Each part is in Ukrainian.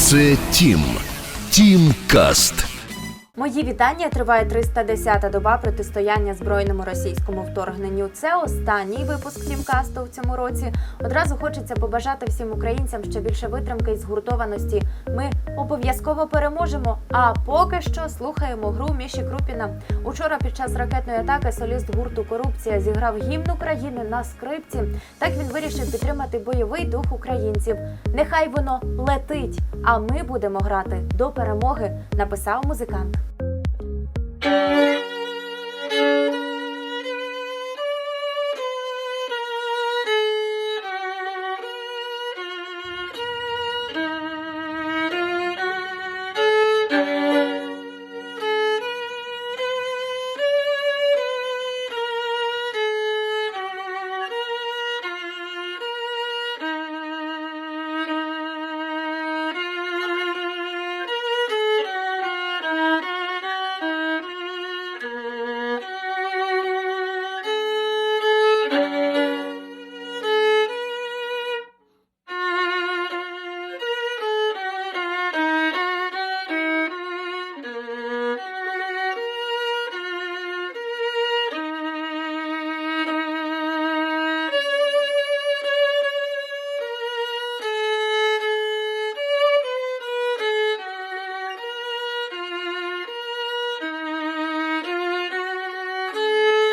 Це Тім. Тім Каст. Мої вітання триває 310-та доба протистояння збройному російському вторгненню. Це останній випуск Тімкасту в цьому році. Одразу хочеться побажати всім українцям ще більше витримки і згуртованості. Ми обов'язково переможемо. А поки що слухаємо гру Міші Крупіна. Учора під час ракетної атаки соліст гурту Корупція зіграв гімн України на скрипці. Так він вирішив підтримати бойовий дух українців. Нехай воно летить, а ми будемо грати до перемоги. Написав музикант.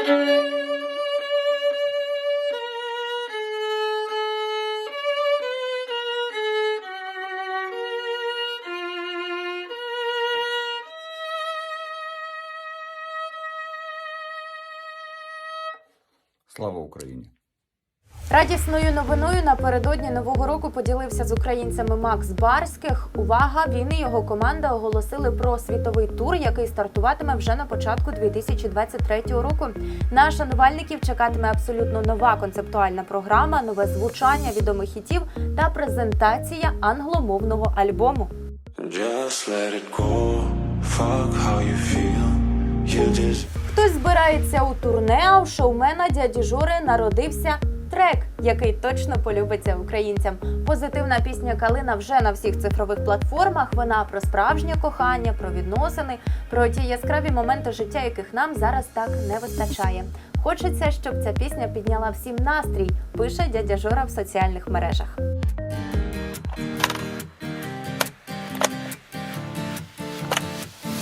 Слава Україні! Радісною новиною напередодні нового року поділився з українцями Макс Барських. Увага! Він і його команда оголосили про світовий тур, який стартуватиме вже на початку 2023 року. На шанувальників чекатиме абсолютно нова концептуальна програма, нове звучання відомих хітів та презентація англомовного альбому. Just let it go. Fuck how you feel. You just Хтось збирається у турне, а в шоумена дяді Жори народився трек, який точно полюбиться українцям. Позитивна пісня Калина вже на всіх цифрових платформах. Вона про справжнє кохання, про відносини, про ті яскраві моменти життя, яких нам зараз так не вистачає. Хочеться, щоб ця пісня підняла всім настрій, пише дядя Жора в соціальних мережах.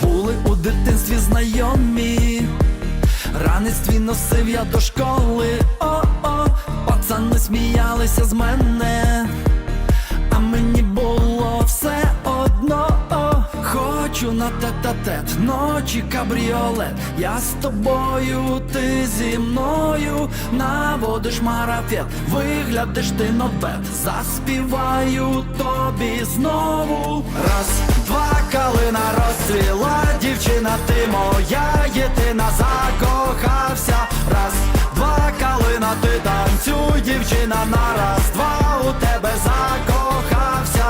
Були у дитинстві знайомі, ранець твій носив я до школи, сміялися з мене, а мені було все одно. Хочу на тет-а-тет, ночі кабріолет, я з тобою, ти зі мною, наводиш марафет, виглядиш ти новет, заспіваю тобі знову. Раз, два, калина розцвіла, дівчина, ти моя єдина закохався. Танцюй, на раз, два, у тебе закохався.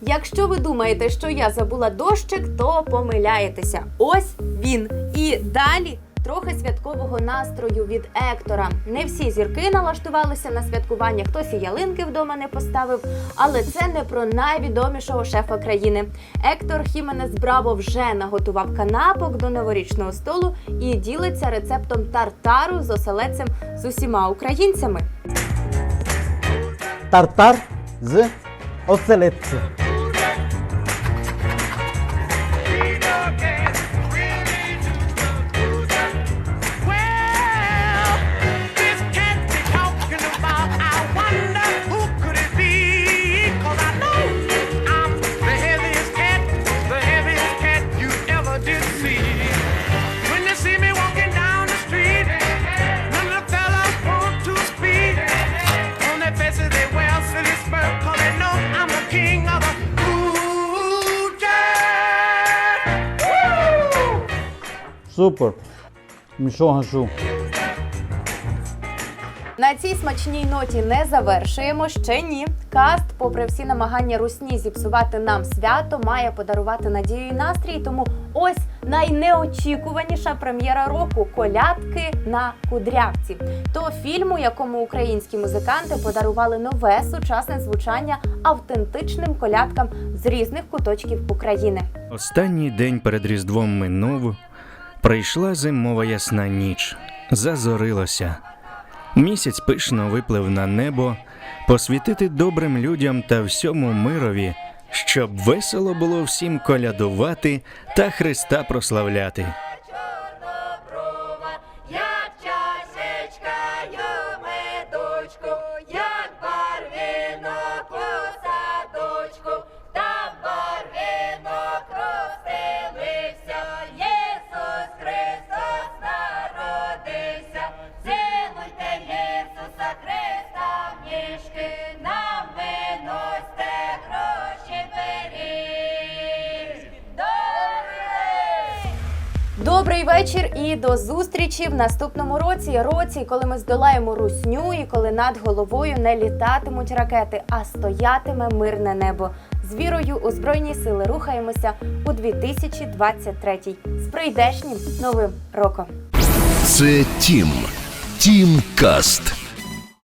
Якщо ви думаєте, що я забула дощик, то помиляєтеся. Ось він. І далі трохи святкового настрою від Ектора. Не всі зірки налаштувалися на святкування, хтось і ялинки вдома не поставив. Але це не про найвідомішого шефа країни. Ектор Хіменес Браво вже наготував канапок до новорічного столу і ділиться рецептом тартару з оселедцем з усіма українцями. тартар з оселедцем. Супер. Мішо гашу. На цій смачній ноті не завершуємо. Ще ні. Каст, попри всі намагання русні зіпсувати нам свято, має подарувати надію і настрій. Тому ось найнеочікуваніша прем'єра року колядки на кудрявці. То фільму, якому українські музиканти подарували нове сучасне звучання автентичним колядкам з різних куточків України. Останній день перед Різдвом минув, прийшла зимова ясна ніч, зазорилося. Місяць пишно виплив на небо, посвітити добрим людям та всьому мирові, щоб весело було всім колядувати та Христа прославляти. Добрий вечір і до зустрічі в наступному році. Році, коли ми здолаємо русню і коли над головою не літатимуть ракети, а стоятиме мирне небо. З вірою у збройні сили рухаємося у 2023 з прийдешнім новим роком. Це Тім. Тім Каст.